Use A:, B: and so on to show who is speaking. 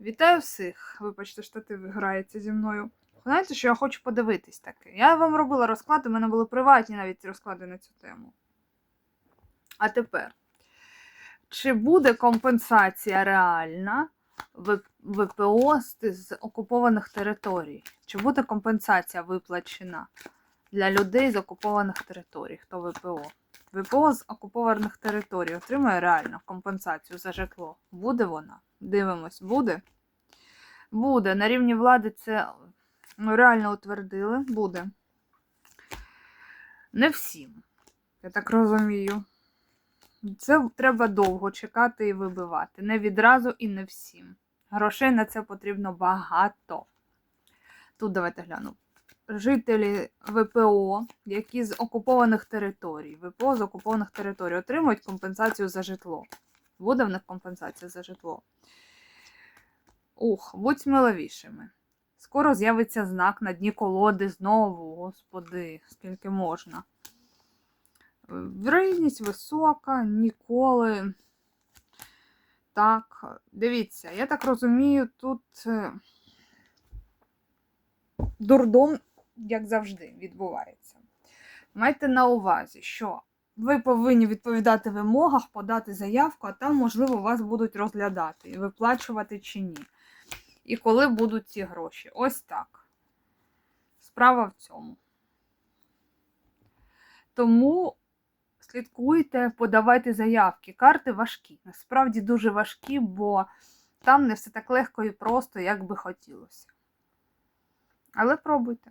A: Вітаю всіх! Вибачте, штатив грається зі мною. Знаєте, що я хочу подивитись таке? Я вам робила розклади, у мене були приватні навіть розклади на цю тему. А тепер, чи буде компенсація реальна ВПО з, окупованих територій? Чи буде компенсація виплачена для людей з окупованих територій? Хто ВПО? ВПО з окупованих територій отримує реально компенсацію за житло. Буде вона? Дивимось, буде? Буде. На рівні влади це ну, реально утвердили. Буде. Не всім. Я так розумію. Це треба довго чекати і вибивати. Не відразу і не всім. Грошей на це потрібно багато. Тут давайте гляну. Жителі ВПО, які з окупованих територій, ВПО з окупованих територій отримують компенсацію за житло. Буде в них компенсація за житло. Ух, будь сміливішими. Скоро з'явиться знак на дні колоди знову, господи, скільки можна. Вірогідність висока, ніколи. Так, дивіться, я так розумію, тут е, дурдом, як завжди, відбувається. Майте на увазі, що ви повинні відповідати вимогах, подати заявку, а там, можливо, вас будуть розглядати виплачувати чи ні. І коли будуть ці гроші. Ось так. Справа в цьому. Тому слідкуйте, подавайте заявки. Карти важкі. Насправді дуже важкі, бо там не все так легко і просто, як би хотілося. Але пробуйте.